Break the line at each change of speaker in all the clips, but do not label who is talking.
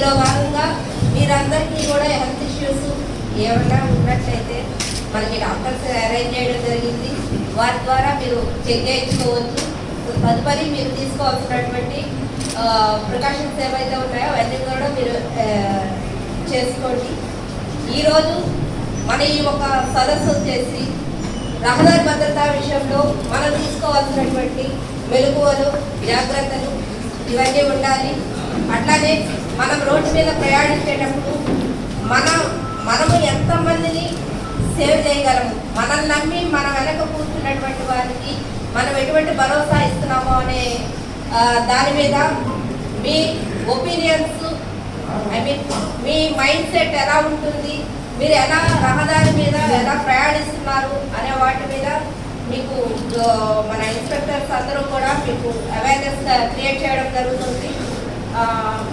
ఇందులో భాగంగా మీరందరికీ కూడా హెల్త్ ఇష్యూస్ ఏమైనా ఉన్నట్లయితే మనకి డాక్టర్స్ అరేంజ్ చేయడం జరిగింది. వారి ద్వారా మీరు చెక్ చేయించుకోవచ్చు. తదుపరి మీరు తీసుకోవాల్సినటువంటి ప్రికాషన్స్ ఏవైతే ఉన్నాయో అవన్నీ కూడా మీరు చేసుకోండి. ఈరోజు మన ఈ ఒక సదస్సు వచ్చేసి రహదారి భద్రతా విషయంలో మనం తీసుకోవాల్సినటువంటి మెలకువలు జాగ్రత్తలు ఇవన్నీ ఉండాలి. అట్లానే మనం రోడ్డు మీద ప్రయాణించేటప్పుడు మన మనము ఎంతమందిని సేవ్ చేయగలము? మనల్ని నమ్మి మన వెనక కూర్చున్నటువంటి వారికి మనం ఎటువంటి భరోసా ఇస్తున్నామో అనే దాని మీద మీ ఒపీనియన్స్ ఐ మీన్ మీ మైండ్ సెట్ ఎలా ఉంటుంది? మీరు ఎలా రహదారి మీద ఎలా ప్రయాణిస్తున్నారు అనే వాటి మీద మీకు మన ఇన్స్పెక్టర్స్ అందరూ కూడా మీకు అవేర్నెస్ క్రియేట్ చేయడం జరుగుతుంది.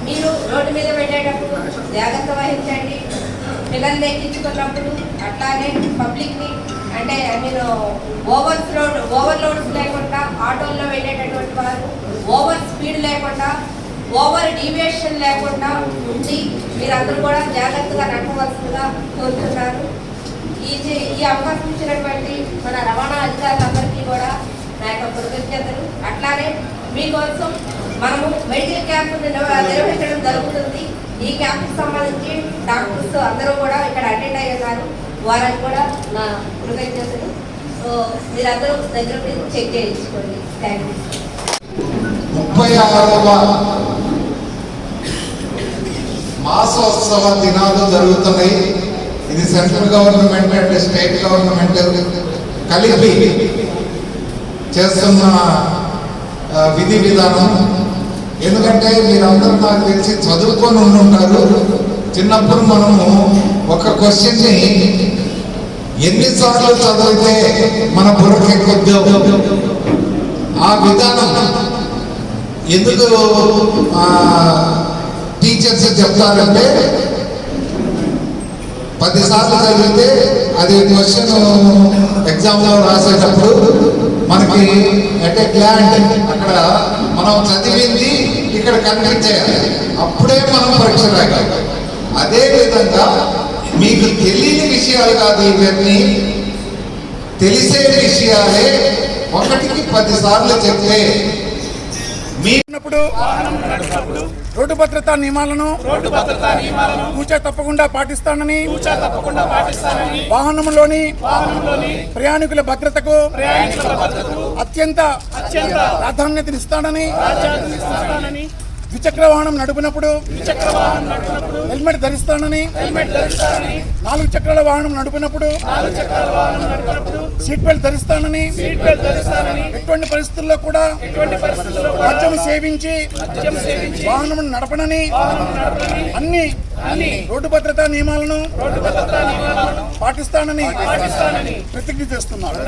మీరు రోడ్డు మీద వెళ్ళేటప్పుడు జాగ్రత్త వహించండి. పిల్లల్ని ఎక్కించుకున్నప్పుడు అట్లానే పబ్లిక్ని అంటే మీరు ఓవర్ లోడ్ ఓవర్ లోడ్స్ లేకుండా ఆటోల్లో వెళ్ళేటటువంటి వారు ఓవర్ స్పీడ్ లేకుండా ఓవర్ డీవియేషన్ లేకుండా ఉండి మీరందరూ కూడా జాగ్రత్తగా నడపవలసిందిగా కోరుతున్నారు. ఈ ఈ అవకాశం ఇచ్చినటువంటి మన రవాణా అధికారులందరికీ కూడా నా యొక్క కృతజ్ఞతలు. అట్లానే మీకోసం మనము మెడికల్ క్యాంప్ నిర్వహించడం జరుగుతుంది. ఈ క్యాంప్కి సంబంధించి డాక్టర్స్ అందరూ కూడా ఇక్కడ అటెండ్ అయ్యి ఉన్నారు వారికి కూడా నా కృతజ్ఞతలు. సో మీరందరూ దగ్గర ఉండి చెక్ చేయించుకోండి. థ్యాంక్ యూ
ముప్పై ఆరవ మాసోత్సవ దినాలు జరుగుతున్నాయి. ఇది central government and state government కలిపి చేస్తున్న విధి విధానం ఎందుకంటే మీరందరూ నాకు తెలిసి చదువుకొని ఉంటారు. చిన్నప్పుడు మనము ఒక క్వశ్చన్ని ఎన్నిసార్లు చదివితే మన బుర్రకెక్కుద్దో ఆ విధానం ఎందుకు టీచర్స్ చెప్తారంటే పదిసార్లు చదివితే అది క్వశ్చన్ ఎగ్జామ్లో రాసేటప్పుడు మనకి అంటే గ్లాండ్ అక్కడ మనం చదివింది ఇక్కడ కన్వెక్ట్ చేయాలి. అప్పుడే మనం పరీక్ష రాయాలి అదే విధంగా మీకు తెలియని విషయాలు కాదు ఇవన్నీ తెలిసే విషయాలే ఒకటికి పది సార్లు చెప్తే మీ
భద్రతా నియమాలను కూచా తప్పకుండా పాటిస్తానని వాహనంలోని ప్రయాణికుల భద్రతకు అత్యంత ప్రాధాన్యతనిస్తానని ద్విచక్ర వాహనం నడుపునప్పుడు హెల్మెట్ ధరిస్తానని నాలుగు చక్రాల వాహనం నడుపునప్పుడు సీట్ బెల్ట్ ధరిస్తానని ఎటువంటి పరిస్థితుల్లో కూడా మద్యం సేవించి వాహనం నడపనని అన్ని
అన్ని
రోడ్డు భద్రతా నియమాలను
రోడ్డు భద్రతా నియమాలను
పాటిస్తానని
పాటిస్తానని
ప్రతిజ్ఞ చేస్తున్నారు